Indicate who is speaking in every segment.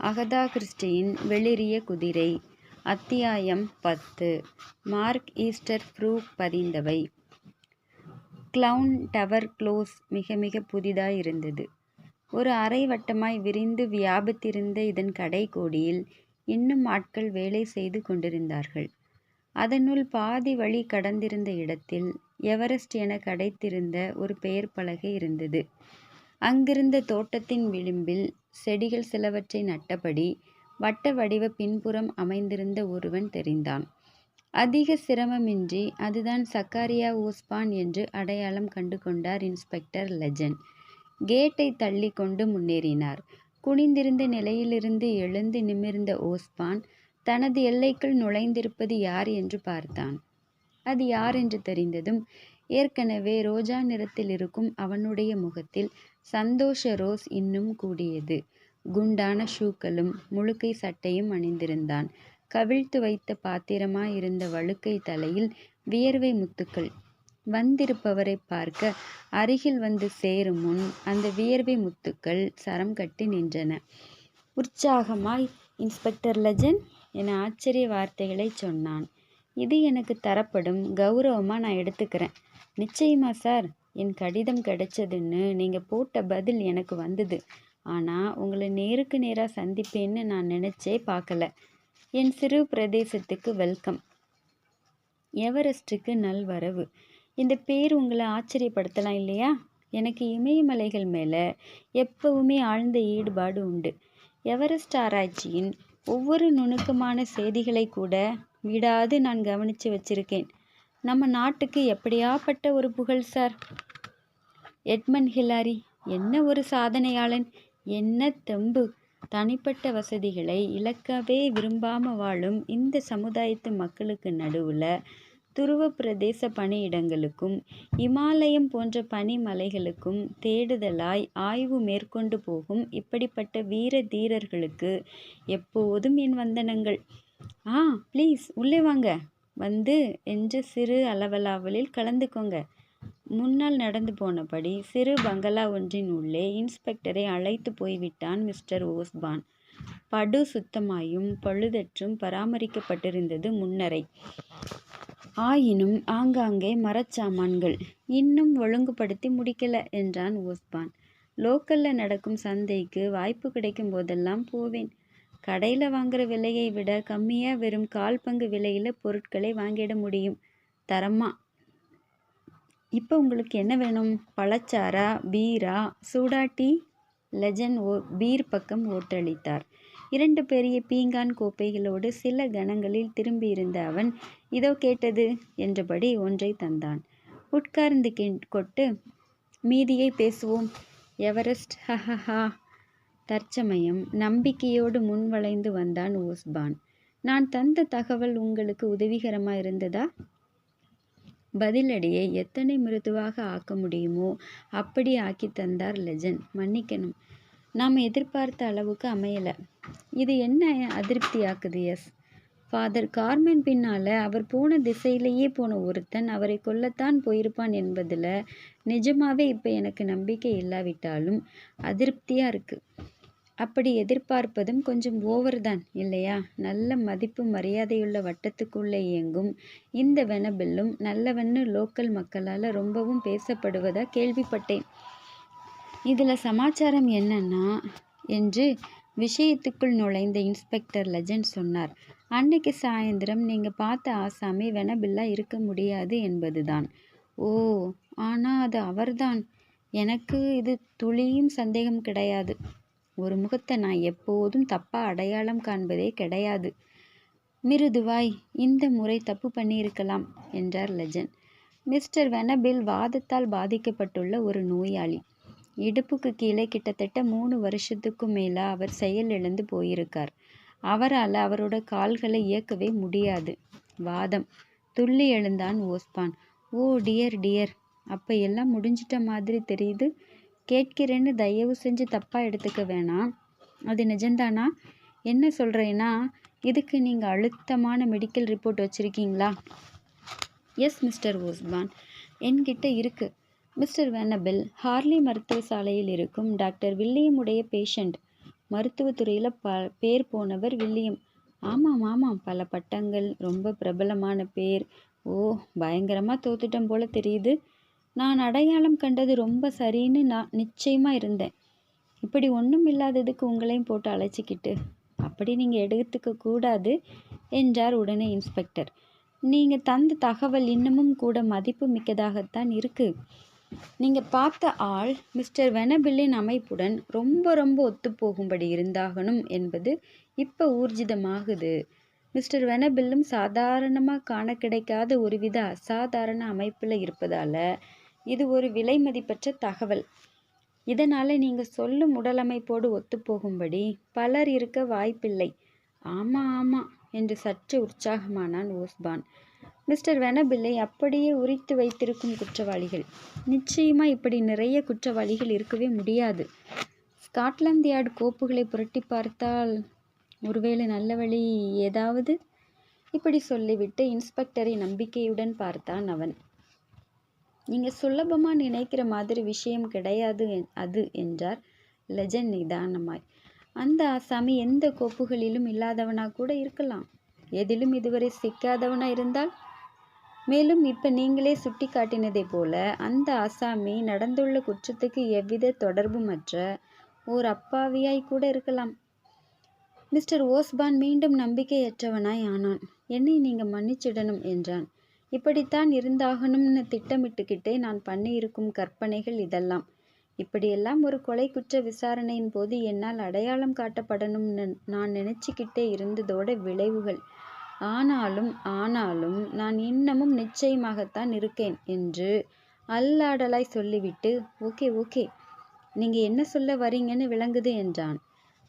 Speaker 1: Agatha கிறிஸ்டியின் வெளிரிய குதிரை அத்தியாயம் பத்து மார்க் ஈஸ்டர் ப்ரூக் பதிந்தவை கிளவுன் டவர் க்ளோஸ் மிக மிக புதிதாயிருந்தது. ஒரு அரை வட்டமாய் விரிந்து வியாபித்திருந்த இதன் கடைக்கோடியில் இன்னும் ஆட்கள் வேலை செய்து கொண்டிருந்தார்கள். அதனுள் பாதி வழி கடந்திருந்த இடத்தில் எவரெஸ்ட் என கடைத்திருந்த ஒரு பெயர் பலகை இருந்தது. அங்கிருந்த தோட்டத்தின் விளிம்பில் செடிகள் சிலவற்றை நட்டபடி வட்ட வடிவ பின்புறம் அமைந்திருந்த ஒருவன் தெரிந்தான். அதிக சிரமமின்றி அதுதான் சக்காரியா ஓஸ்பான் என்று அடையாளம் கண்டு கொண்டார் இன்ஸ்பெக்டர் லெஜண்ட். கேட்டை தள்ளி கொண்டு முன்னேறினார். குனிந்திருந்த நிலையிலிருந்து எழுந்து நிமிர்ந்த ஓஸ்பான் தனது எல்லைக்குள் நுழைந்திருப்பது யார் என்று பார்த்தான். அது யார் என்று தெரிந்ததும் ஏற்கனவே ரோஜா நிறத்தில் இருக்கும் அவனுடைய முகத்தில் சந்தோஷ ரோஸ் இன்னும் கூடியது. குண்டான ஷூக்களும் முழுக்கை சட்டையும் அணிந்திருந்தான். கவிழ்த்து வைத்த பாத்திரமாயிருந்த வழுக்கை தலையில் வியர்வை முத்துக்கள். வந்திருப்பவரை பார்க்க அருகில் வந்து சேரும் முன் அந்த வியர்வை முத்துக்கள் சரம் கட்டி நின்றன. உற்சாகமாய் இன்ஸ்பெக்டர் லஜன் என ஆச்சரிய வார்த்தைகளைச் சொன்னான். இது எனக்கு தரப்படும் கௌரவமாக நான் எடுத்துக்கிறேன் நிச்சயமா சார்? என் கடிதம் கிடைச்சதுன்னு நீங்கள் போட்ட பதில் எனக்கு வந்தது. ஆனால் உங்களை நேருக்கு நேராக சந்திப்பேன்னு நான் நினச்சே பார்க்கல என் சிறு பிரதேசத்துக்கு வெல்கம். எவரெஸ்டுக்கு நல்வரவு. இந்த பேர் உங்களை ஆச்சரியப்படுத்தலாம் இல்லையா? எனக்கு இமயமலைகள் மேலே எப்பவுமே ஆழ்ந்த ஈடுபாடு உண்டு. எவரெஸ்ட் ஆராய்ச்சியின் ஒவ்வொரு நுணுக்கமான செய்திகளை கூட விடாது நான் கவனித்து வச்சிருக்கேன். நம்ம நாட்டுக்கு எப்படியாப்பட்ட ஒரு புகழ் சார்? எட்மண்ட் ஹிலாரி என்ன ஒரு சாதனையாளன். என்ன தெம்பு. தனிப்பட்ட வசதிகளை இழக்கவே விரும்பாம வாழும் இந்த சமுதாயத்து மக்களுக்கு நடுவில் துருவ பிரதேச பணியிடங்களுக்கும் இமாலயம் போன்ற பனி மலைகளுக்கும் தேடுதலாய் ஆய்வு மேற்கொண்டு போகும் இப்படிப்பட்ட வீர தீரர்களுக்கு எப்போதும் என் வந்தனங்கள். ஆ ப்ளீஸ் உள்ளே வாங்க. வந்து எஞ்ச சிறு அளவலாவலில் கலந்துக்கோங்க. முன்னால் நடந்து போனபடி சிறு பங்களா ஒன்றின் உள்ளே இன்ஸ்பெக்டரை அழைத்துப் போய்விட்டான் மிஸ்டர் ஓஸ்பான். படு சுத்தமாயும் பழுதற்றும் பராமரிக்கப்பட்டிருந்தது முன்னரை ஆயினும் ஆங்காங்கே மரச்சாமான்கள். இன்னும் ஒழுங்குபடுத்தி முடிக்கல என்றான் ஓஸ்பான். லோக்கல்ல நடக்கும் சந்தைக்கு வாய்ப்பு கிடைக்கும் போதெல்லாம் போவேன். கடையில் வாங்கற விலையை விட கம்மியாக வெறும் கால் பங்கு விலையில் பொருட்களை வாங்கிட முடியும். தரமாக இப்போ உங்களுக்கு என்ன வேணும்? பழச்சாரா பீரா? சூடா டீ? லெஜண்ட் பீர் பக்கம் ஓட்டளித்தார். இரண்டு பெரிய பீங்கான் கோப்பைகளோடு சில கணங்களில் திரும்பியிருந்த அவன் இதோ கேட்டது என்றபடி ஒன்றை தந்தான். உட்கார்ந்து கொட்டு. மீதியை பேசுவோம். எவரெஸ்ட் ஹஹஹா. தற்சமயம் நம்பிக்கையோடு முன்வளைந்து வந்தான் ஓஸ்பான். நான் தந்த தகவல் உங்களுக்கு உதவிகரமாயிருந்ததா? பதிலடியை எத்தனை மிருதுவாக ஆக்க முடியுமோ அப்படி ஆக்கித் தந்தார் லெஜன் மன்னிக்கணும். நாம் எதிர்பார்த்த அளவுக்கு அமையல. இது என்ன அதிருப்தியாக்குது எஸ். ஃபாதர் கார்மென் பின்னால் அவர் போன திசையிலேயே போன ஒருத்தன் அவரை கொல்லத்தான் போயிருப்பான் என்பதில் நிஜமாகவே இப்போ எனக்கு நம்பிக்கை இல்லாவிட்டாலும் அதிருப்தியாக இருக்குது அப்படி எதிர்பார்ப்பதும் கொஞ்சம் ஓவர் தான் இல்லையா? நல்ல மதிப்பு மரியாதையுள்ள வட்டத்துக்குள்ளே இயங்கும் இந்த வெனபில்லும் நல்லவன்னு லோக்கல் மக்களால் ரொம்பவும் பேசப்படுவதா கேள்விப்பட்டேன். இதில் சமாச்சாரம் என்னன்னா என்று விஷயத்துக்குள் நுழைந்த இன்ஸ்பெக்டர் லெஜண்ட் சொன்னார். அன்னைக்கு சாயந்தரம் நீங்கள் பார்த்த ஆசாமி வெனபில்லா இருக்க முடியாது என்பதுதான். ஓ ஆனால் அது அவர்தான். எனக்கு இது துளியும் சந்தேகம் கிடையாது. ஒரு முகத்தை நான் எப்போதும் தப்பாக அடையாளம் காண்பதே கிடையாது. மிருதுவாய் இந்த முறை தப்பு பண்ணியிருக்கலாம் என்றார் லெஜன் மிஸ்டர் வெனபில் வாதத்தால் பாதிக்கப்பட்டுள்ள ஒரு நோயாளி. இடுப்புக்கு கீழே கிட்டத்தட்ட மூணு வருஷத்துக்கும் மேலே அவர் செயலிழந்து போயிருக்கார். அவரால் அவரோட கால்களை இயக்கவே முடியாது. வாதம். துள்ளி எழுந்தான் ஓஸ்பான். ஓ டியர் டியர். அப்போ எல்லாம் முடிஞ்சிட்ட மாதிரி தெரியுது. கேட்கிறேன்னு தயவு செஞ்சு தப்பாக எடுத்துக்க வேணாம். அது நிஜம்தானா? என்ன சொல்கிறேன்னா இதுக்கு நீங்கள் அழுத்தமான மெடிக்கல் ரிப்போர்ட் வச்சுருக்கீங்களா எஸ் மிஸ்டர் ஓஸ்பான். என்கிட்ட இருக்குது மிஸ்டர் வெனபில் ஹார்லி மருத்துவ சாலையில் இருக்கும் டாக்டர் வில்லியமுடைய பேஷண்ட். மருத்துவத்துறையில் ப பேர் போனவர் வில்லியம் ஆமாம் ஆமாம் பல பட்டங்கள் ரொம்ப பிரபலமான பேர் ஓ பயங்கரமாக தோத்துட்டோம் போல் தெரியுது நான் அடையாளம் கண்டது ரொம்ப சரின்னு நான் நிச்சயமாக இருந்தேன். இப்படி ஒன்றும் இல்லாததுக்கு உங்களையும் போட்டு அழைச்சிக்கிட்டு அப்படி நீங்கள் எடுத்துக்க கூடாது என்றார் உடனே இன்ஸ்பெக்டர். நீங்கள் தந்த தகவல் இன்னமும் கூட மதிப்பு மிக்கதாகத்தான் இருக்குது நீங்கள் பார்த்த ஆள் மிஸ்டர் வெனபில்லின் அமைப்புடன் ரொம்ப ரொம்ப ஒத்துப்போகும்படி இருந்தாகணும் என்பது இப்போ ஊர்ஜிதமாகுது. மிஸ்டர் வெனபில்லும் சாதாரணமாக காண கிடைக்காத ஒருவித அசாதாரண அமைப்பில் இருப்பதால் இது ஒரு விலை மதிப்பற்ற தகவல். இதனால் நீங்கள் சொல்லும் உடலமைப்போடு ஒத்துப்போகும்படி பலர் இருக்க வாய்ப்பில்லை. ஆமாம் ஆமாம் என்று சற்று உற்சாகமானான் ஓஸ்பான். மிஸ்டர் வெனபில்லை அப்படியே உரித்து வைத்திருக்கும் குற்றவாளிகள். நிச்சயமாக இப்படி நிறைய குற்றவாளிகள் இருக்கவே முடியாது. ஸ்காட்லாந்து யார்டு கோப்புகளை புரட்டி பார்த்தால் ஒருவேளை நல்ல வழி ஏதாவது? இப்படி சொல்லிவிட்டு இன்ஸ்பெக்டரை நம்பிக்கையுடன் பார்த்தான் அவன். நீங்கள் சுலபமாக நினைக்கிற மாதிரி விஷயம் கிடையாது என்- அது என்றார் லெஜன் நிதானமாய். அந்த ஆசாமி எந்த கோப்புகளிலும் இல்லாதவனா கூட இருக்கலாம். எதிலும் இதுவரை சிக்காதவனாக இருந்தால்? மேலும் இப்போ நீங்களே சுட்டி காட்டினதை போல அந்த ஆசாமி நடந்துள்ள குற்றத்துக்கு எவ்வித தொடர்புமற்ற ஓர் அப்பாவியாய் கூட இருக்கலாம். மிஸ்டர் ஓஸ்பான் மீண்டும் நம்பிக்கையற்றவனாய் ஆனான். என்னை நீங்கள் மன்னிச்சிடணும் என்றான். இப்படித்தான் இருந்தாகணும்னு திட்டமிட்டுக்கிட்டே நான் பண்ணியிருக்கும் கற்பனைகள் இதெல்லாம். இப்படியெல்லாம் ஒரு கொலை குற்ற விசாரணையின் போது என்னால் அடையாளம் காட்டப்படணும்னு நான் நினச்சிக்கிட்டே இருந்ததோட விளைவுகள். ஆனாலும் ஆனாலும் நான் இன்னமும் நிச்சயமாகத்தான் இருக்கேன் என்று அல்லாடலாய் சொல்லிவிட்டு ஓகே ஓகே நீங்கள் என்ன சொல்ல வரீங்கன்னு விளங்குது என்றான்.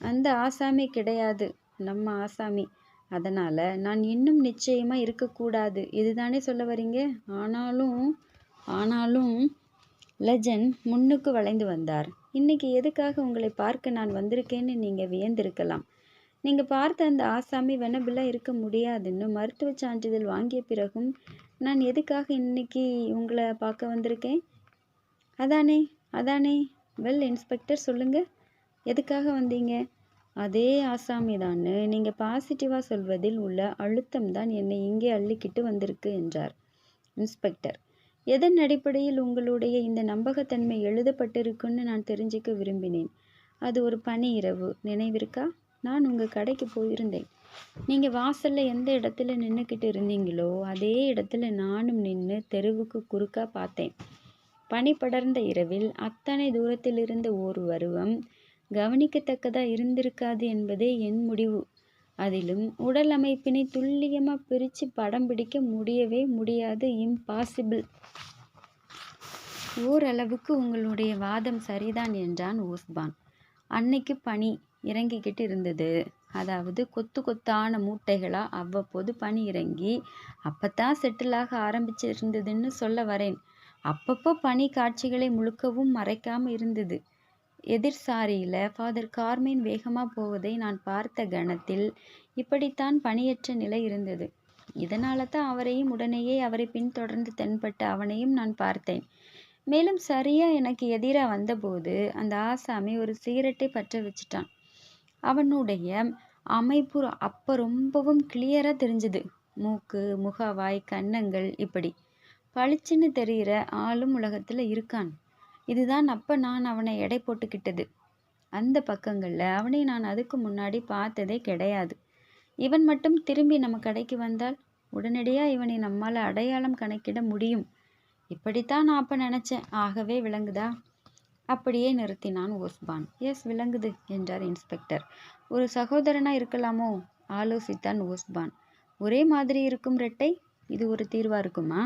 Speaker 1: அந்த ஆசாமி கிடையாது நம்ம ஆசாமி. அதனால் நான் இன்னும் நிச்சயமாக இருக்கக்கூடாது. இதுதானே சொல்ல வரீங்க ஆனாலும் ஆனாலும் லெஜன் முன்னுக்கு வளைந்து வந்தார். இன்னைக்கு எதுக்காக உங்களை பார்க்க நான் வந்திருக்கேன்னு நீங்கள் வியந்திருக்கலாம். நீங்கள் பார்த்த அந்த ஆசாமி வெனபிளாக இருக்க முடியாதுன்னு மருத்துவ சான்றிதழ் வாங்கிய பிறகும் நான் எதுக்காக இன்னைக்கு உங்களை பார்க்க வந்திருக்கேன்? அதானே அதானே. வெல் இன்ஸ்பெக்டர் சொல்லுங்கள் எதுக்காக வந்தீங்க? அதே ஆசாமி தான்னு நீங்கள் பாசிட்டிவாக சொல்வதில் உள்ள அழுத்தம் தான் என்னை இங்கே அள்ளிக்கிட்டு வந்திருக்கு என்றார். இன்ஸ்பெக்டர் எதன் அடிப்படையில் உங்களுடைய இந்த நம்பகத்தன்மை எழுதப்பட்டிருக்குன்னு நான் தெரிஞ்சுக்க விரும்பினேன். அது ஒரு பனி இரவு. நினைவிருக்கா? நான் உங்கள் கடைக்கு போயிருந்தேன். நீங்கள் வாசலில் எந்த இடத்துல நின்றுக்கிட்டு இருந்தீங்களோ அதே இடத்துல நானும் நின்று தெருவுக்கு குறுக்காக பார்த்தேன். பனி படர்ந்த இரவில் அத்தனை தூரத்தில் இருந்த ஒரு வருவம் கவனிக்கத்தக்கதா இருந்திருக்காது என்பதே என் முடிவு. அதிலும் உடல் அமைப்பினை துல்லியமாக பிரித்து படம் பிடிக்க முடியவே முடியாது. இம்பாசிபிள். ஓரளவுக்கு உங்களுடைய வாதம் சரிதான் என்றான் ஓஸ்பான். அன்னைக்கு பனி இறங்கிக்கிட்டு இருந்தது. அதாவது கொத்து கொத்தான மூட்டைகளாக அவ்வப்போது பனி இறங்கி அப்பத்தான் செட்டிலாக ஆரம்பிச்சிருந்ததுன்னு சொல்ல வரேன். அப்பப்போ பனி காட்சிகளை முழுக்கவும் மறைக்காமல் இருந்தது. எதிர்சாரியில் ஃபாதர் கார்மேன் வேகமாக போவதை நான் பார்த்த கணத்தில் இப்படித்தான் பணியற்ற நிலை இருந்தது. இதனால தான் அவரையும் உடனேயே அவரை பின்தொடர்ந்து தென்பட்ட அவனையும் நான் பார்த்தேன். மேலும் சரியா எனக்கு எதிராக வந்தபோது அந்த ஆசாமி ஒரு சிகரெட்டை பற்ற வச்சுட்டான். அவனுடைய அமைப்பு அப்போ ரொம்பவும் கிளியராக தெரிஞ்சது. மூக்கு முகவாய் கன்னங்கள் இப்படி. பளிச்சுன்னு தெரிகிற ஆளும் உலகத்தில் இருக்கான். இதுதான் அப்போ நான் அவனை எடை போட்டுக்கிட்டது. அந்த பக்கங்களில் அவனை நான் அதுக்கு முன்னாடி பார்த்ததே கிடையாது. இவன் மட்டும் திரும்பி நம்ம கடைக்கு வந்தால் உடனடியாக இவனை நம்மால் அடையாளம் கணக்கிட முடியும். இப்படித்தான் நான் அப்போ நினச்சேன். ஆகவே விளங்குதா? அப்படியே நிறுத்தினான் ஓஸ்பான் எஸ் விளங்குது என்றார் இன்ஸ்பெக்டர். ஒரு சகோதரனாக இருக்கலாமோ? ஆலோசித்தான் ஓஸ்பான் ஒரே மாதிரி இருக்கும் ரெட்டை? இது ஒரு தீர்வாக இருக்குமா?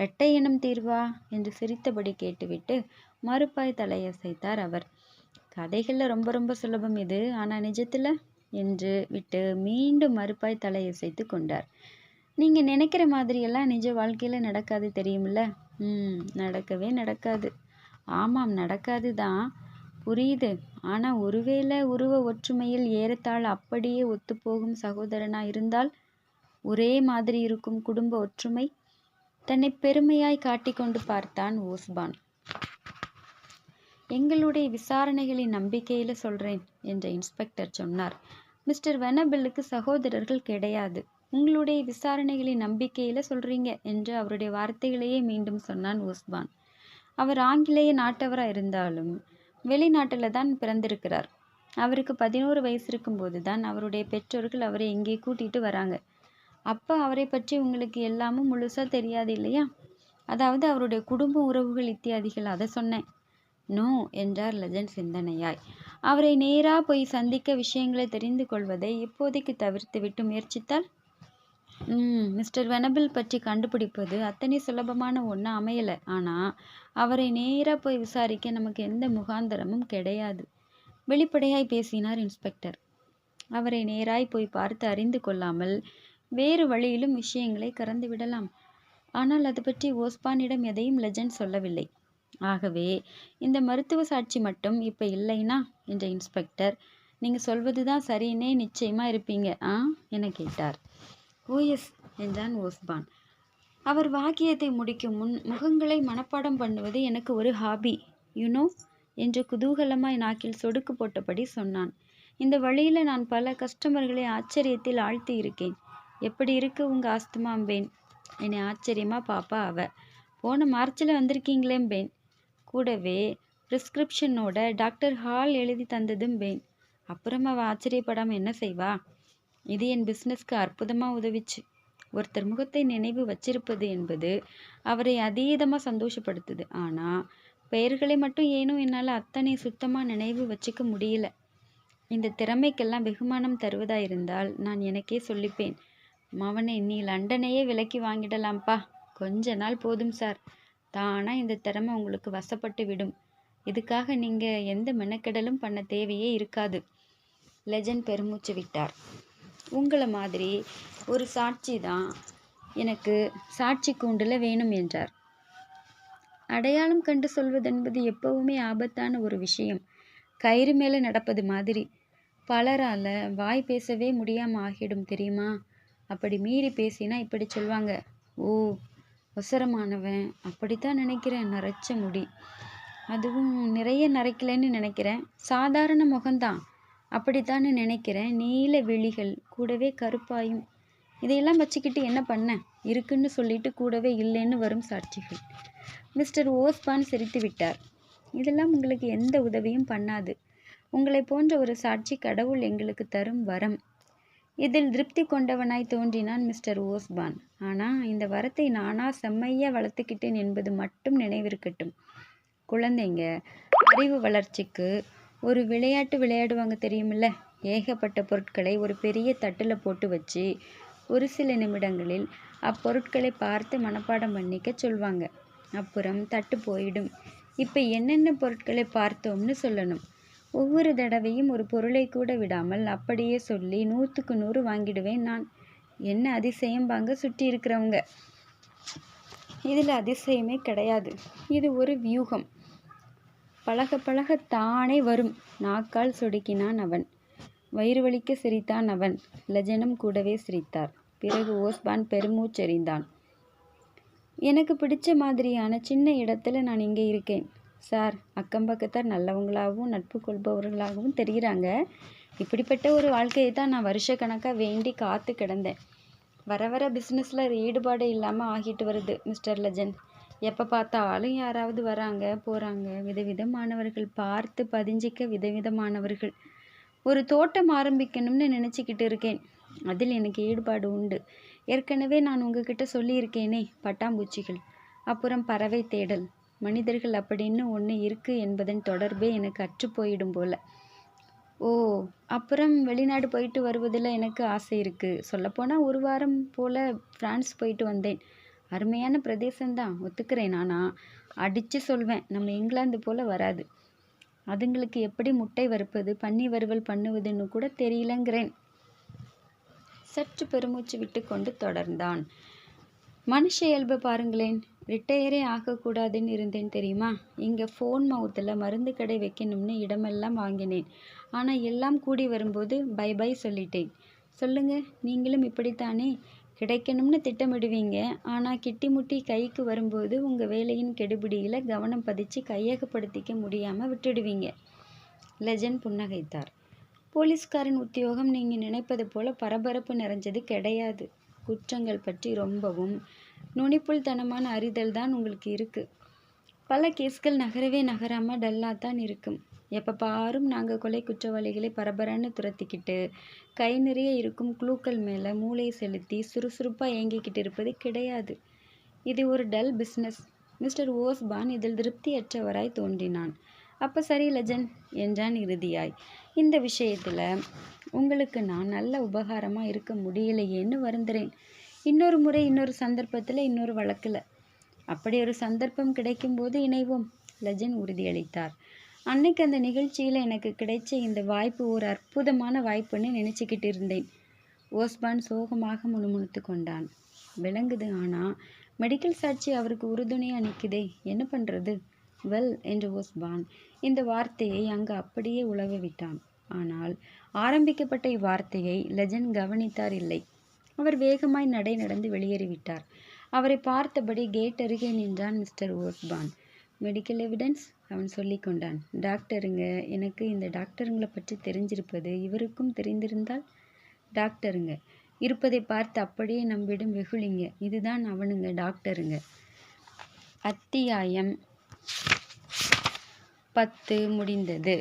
Speaker 1: இரட்டை எனும் தீர்வா? என்று சிரித்தபடி கேட்டுவிட்டு மறுப்பாய் தலையசைத்தார் அவர். கதைகளில் ரொம்ப ரொம்ப சுலபம் இது. ஆனால் நிஜத்தில்? என்று விட்டு மீண்டும் மறுப்பாய் தலையசைத்து கொண்டார். நீங்கள் நினைக்கிற மாதிரியெல்லாம் நிஜ வாழ்க்கையில் நடக்காது தெரியுமில்ல? ம் நடக்கவே நடக்காது. ஆமாம் நடக்காது தான். புரியுது. ஆனால் ஒருவேளை உருவ ஒற்றுமையில் ஏறத்தாழ அப்படியே ஒத்துப்போகும் சகோதரனாக இருந்தால்? ஒரே மாதிரி இருக்கும் குடும்ப ஒற்றுமை? தன்னை பெருமையாய் காட்டிக்கொண்டு பார்த்தான் ஓஸ்பான். எங்களுடைய விசாரணைகளின் நம்பிக்கையில் சொல்கிறேன் என்ற இன்ஸ்பெக்டர் சொன்னார். மிஸ்டர் வெனபில்லுக்கு சகோதரர்கள் கிடையாது. உங்களுடைய விசாரணைகளின் நம்பிக்கையில் சொல்கிறீங்க என்று அவருடைய வார்த்தைகளையே மீண்டும் சொன்னான் ஓஸ்பான். அவர் ஆங்கிலேய நாட்டவராக இருந்தாலும் வெளிநாட்டில் தான் பிறந்திருக்கிறார். அவருக்கு பதினோரு வயசு இருக்கும்போது தான் அவருடைய பெற்றோர்கள் அவரை இங்கே கூட்டிகிட்டு வராங்க. அப்போ அவரை பற்றி உங்களுக்கு எல்லாமும் முழுசாக தெரியாது இல்லையா? அதாவது அவருடைய குடும்ப உறவுகள் இத்தியாதிகள் அதை சொன்னேன். நோ என்றார் லெஜண்ட் சிந்தனையாய். அவரை நேராக போய் சந்திக்க விஷயங்களை தெரிந்து கொள்வதை இப்போதைக்கு தவிர்த்து விட்டு முயற்சித்தால்? ம் மிஸ்டர் வெனபிள் பற்றி கண்டுபிடிப்பது அத்தனை சுலபமான ஒன்று அமையலை. ஆனால் அவரை நேராக போய் விசாரிக்க நமக்கு எந்த முகாந்தரமும் கிடையாது. வெளிப்படையாய் பேசினார் இன்ஸ்பெக்டர். அவரை நேராய் போய் பார்த்து அறிந்து கொள்ளாமல் வேறு வழியிலும் விஷயங்களை கறந்து விடலாம். ஆனால் அது பற்றி ஓஸ்பானிடம் எதையும் லெஜண்ட் சொல்லவில்லை. ஆகவே இந்த மருத்துவ சாட்சி மட்டும் இப்போ இல்லைனா? என்ற இன்ஸ்பெக்டர் நீங்கள் சொல்வது தான் சரின்னே நிச்சயமாக இருப்பீங்க ஆ? என கேட்டார். ஓ எஸ் என்றான் ஓஸ்பான். அவர் வாக்கியத்தை முடிக்கும் முன் முகங்களை மனப்பாடம் பண்ணுவது எனக்கு ஒரு ஹாபி யூனோ என்று குதூகலமாய் நாக்கில் சொடுக்கு போட்டபடி சொன்னான். இந்த வழியில் நான் பல கஸ்டமர்களை ஆச்சரியத்தில் ஆழ்த்தி இருக்கேன். எப்படி இருக்கு உங்கள் ஆஸ்துமாம்பேன் என்னை ஆச்சரியமாக பாப்பா அவ. போன மார்ச்சில் வந்திருக்கீங்களேம்பேன் கூடவே ப்ரிஸ்கிரிப்ஷனோட டாக்டர் ஹால் எழுதி தந்ததும் பேன். அப்புறம் அவள் ஆச்சரியப்படாமல் என்ன செய்வா? இது என் பிஸ்னஸ்க்கு அற்புதமாக உதவிச்சு. ஒருத்தர் முகத்தை நினைவு வச்சிருப்பது என்பது அவரை அதீதமாக சந்தோஷப்படுத்துது. ஆனால் பெயர்களை மட்டும் ஏனும் என்னால் அத்தனை சுத்தமாக நினைவு வச்சுக்க முடியல. இந்த திறமைக்கெல்லாம் வெகுமானம் தருவதா இருந்தால் நான் எனக்கே சொல்லிப்பேன். மவனே நீ லண்டனையே விலக்கி வாங்கிடலாம்ப்பா. கொஞ்ச நாள் போதும் சார். தானா இந்த திறமை உங்களுக்கு வசப்பட்டு விடும். இதுக்காக நீங்கள் எந்த மெனக்கெடலும் பண்ண தேவையே இருக்காது. லெஜண்ட் பெருமூச்சு விட்டார். உங்களை மாதிரி ஒரு சாட்சி தான் எனக்கு சாட்சி கூண்டில் வேணும் என்றார். அடையாளம் கண்டு சொல்வதென்பது எப்பவுமே ஆபத்தான ஒரு விஷயம். கயிறு மேலே நடப்பது மாதிரி. பலரால் வாய் பேசவே முடியாமல் ஆகிடும் தெரியுமா? அப்படி மீறி பேசினா இப்படி சொல்லுவாங்க. ஓ அவசரமானவன். அப்படித்தான் நினைக்கிறேன். நரைச்ச முடி. அதுவும் நிறைய நரைக்கலைன்னு நினைக்கிறேன். சாதாரண முகம்தான். அப்படித்தான்னு நினைக்கிறேன். நீல விழிகள் கூடவே கருப்பாயும். இதையெல்லாம் வச்சுக்கிட்டு என்ன பண்ண? இருக்குன்னு சொல்லிட்டு கூடவே இல்லைன்னு வரும் சாட்சிகள். மிஸ்டர் ஓஸ்பான் சிரித்து விட்டார். இதெல்லாம் உங்களுக்கு எந்த உதவியும் பண்ணாது. உங்களை போன்ற ஒரு சாட்சி கடவுள் எங்களுக்கு தரும் வரம். இதில் திருப்தி கொண்டவனாய் தோன்றினான் மிஸ்டர் ஓஸ்பான். ஆனால் இந்த வரத்தை நானா செம்மையாக வளர்த்துக்கிட்டேன் என்பது மட்டும் நினைவிருக்கட்டும். குழந்தைங்க அறிவு வளர்ச்சிக்கு ஒரு விளையாட்டு விளையாடுவாங்க தெரியுமில்ல? ஏகப்பட்ட பொருட்களை ஒரு பெரிய தட்டில் போட்டு வச்சு ஒரு சில நிமிடங்களில் அப்பொருட்களை பார்த்து மனப்பாடம் பண்ணிக்க சொல்வாங்க. அப்புறம் தட்டு போயிடும். இப்போ என்னென்ன பொருட்களை பார்த்தோம்னு சொல்லணும். ஒவ்வொரு தடவையும் ஒரு பொருளை கூட விடாமல் அப்படியே சொல்லி நூற்றுக்கு நூறு வாங்கிடுவேன் நான். என்ன அதிசயம்பாங்க சுற்றி இருக்கிறவங்க. இதில் அதிசயமே கிடையாது. இது ஒரு வியூகம். பழக பழக தானே வரும். நாக்கால் சொடுக்கினான் அவன். வயிறு வலிக்க சிரித்தான் அவன். லஜனம் கூடவே சிரித்தார். பிறகு ஓஸ்பான் பெருமூச்செறிந்தான். எனக்கு பிடிச்ச மாதிரியான சின்ன இடத்துல நான் இங்கே இருக்கேன். சார் அக்கம் பக்கத்தார் நல்லவங்களாகவும் நட்பு கொள்பவர்களாகவும் தெரிகிறாங்க. இப்படிப்பட்ட ஒரு வாழ்க்கையை தான் நான் வருஷக்கணக்காக வேண்டி காத்து கிடந்தேன். வர வர பிஸ்னஸில் ஈடுபாடு இல்லாமல் ஆகிட்டு வருது மிஸ்டர் லெஜன் எப்போ பார்த்தாலும் யாராவது வராங்க போகிறாங்க விதவிதமானவர்கள் பார்த்து பதிஞ்சிக்க விதவிதமானவர்கள். ஒரு தோட்டம் ஆரம்பிக்கணும்னு நினச்சிக்கிட்டு இருக்கேன். அதில் எனக்கு ஈடுபாடு உண்டு. ஏற்கனவே நான் உங்ககிட்ட சொல்லியிருக்கேனே பட்டாம்பூச்சிகள். அப்புறம் பறவை தேடல். மனிதர்கள் அப்படின்னு ஒன்று இருக்குது என்பதன் தொடர்பே எனக்கு அற்று போயிடும் போல. ஓ அப்புறம் வெளிநாடு போயிட்டு வருவதில் எனக்கு ஆசை இருக்குது சொல்லப்போனால் ஒரு வாரம் போல் ஃப்ரான்ஸ் போயிட்டு வந்தேன். அருமையான பிரதேசம்தான். ஒத்துக்கிறேன் நானா? அடித்து சொல்வேன். நம்ம இங்கிலாந்து போல் வராது. அதுங்களுக்கு எப்படி முட்டை வறுப்பது பன்னி வறுவல் பண்ணுவதுன்னு கூட தெரியலங்கிறேன். சற்று பெருமூச்சு விட்டு கொண்டு தொடர்ந்தான். மனுஷ இயல்பை பாருங்களேன். ரிட்டையரே ஆகக்கூடாதுன்னு இருந்தேன் தெரியுமா? இங்கே ஃபோன் மவுத்தில் மருந்து கடை வைக்கணும்னு இடமெல்லாம் வாங்கினேன். ஆனால் எல்லாம் கூடி வரும்போது பை பை சொல்லிட்டேன். சொல்லுங்கள் நீங்களும் இப்படித்தானே? கிடைக்கணும்னு திட்டமிடுவீங்க. ஆனால் கிட்டி முட்டி கைக்கு வரும்போது உங்கள் வேலையின் கெடுபிடியில் கவனம் பதிச்சு கையகப்படுத்திக்க முடியாமல் விட்டுடுவீங்க. லெஜண்ட் புன்னகைத்தார். போலீஸ்காரன் உத்தியோகம் நீங்கள் நினைப்பது போல பரபரப்பு நிறைஞ்சது கிடையாது. குற்றங்கள் பற்றி ரொம்பவும் நுனிப்புல்தனமான அறிதல் தான் உங்களுக்கு இருக்கு. பல கேஸ்கள் நகரவே நகராமல் டல்லாக தான் இருக்கும். எப்போ பாரும் நாங்கள் கொலை குற்றவாளிகளை பரபரன்னு துரத்திக்கிட்டு கை நிறைய இருக்கும் குழுக்கள் மேலே மூளையை செலுத்தி சுறுசுறுப்பாக இயங்கிக்கிட்டு இருப்பது கிடையாது. இது ஒரு டல் பிஸ்னஸ் மிஸ்டர் ஓஸ்பான் இதில் திருப்தியற்றவராய் தோன்றினான். அப்போ சரி லெஜன் என்றான் இறுதியாய். இந்த விஷயத்தில் உங்களுக்கு நான் நல்ல உபகாரமாக இருக்க முடியலையேன்னு வருந்துறேன். இன்னொரு முறை இன்னொரு சந்தர்ப்பத்தில் இன்னொரு வழக்கில். அப்படி ஒரு சந்தர்ப்பம் கிடைக்கும்போது இணைவோம். லெஜன் உறுதியளித்தார். அன்னைக்கு அந்த நிகழ்ச்சியில் எனக்கு கிடைச்ச இந்த வாய்ப்பு ஒரு அற்புதமான வாய்ப்புன்னு நினச்சிக்கிட்டு இருந்தேன். ஓஸ்பான் சோகமாக முணுமுணுத்து கொண்டான். விளங்குது ஆனால் மெடிக்கல் சாட்சி அவருக்கு உறுதுணையாக நிற்குதே என்ன பண்ணுறது வெல் என்று ஓஸ்பான் இந்த வார்த்தையை அங்கு அப்படியே உழவ விட்டான் ஆனால் ஆரம்பிக்கப்பட்ட இவ்வார்த்தையை லெஜன் கவனித்தார் இல்லை. அவர் வேகமாய் நடை நடந்து வெளியேறிவிட்டார். அவரை பார்த்தபடி கேட் அருகே நின்றான் மிஸ்டர் ஓட்பான் மெடிக்கல் எவிடன்ஸ்? அவன் சொல்லி கொண்டான். டாக்டருங்க எனக்கு இந்த டாக்டருங்களை பற்றி தெரிஞ்சிருப்பது இவருக்கும் தெரிந்திருந்தால்? டாக்டருங்க இருப்பதை பார்த்து அப்படியே நம்பிடும் வெகுளிங்க. இதுதான் அவனுங்க டாக்டருங்க. அத்தியாயம் பத்து முடிந்தது.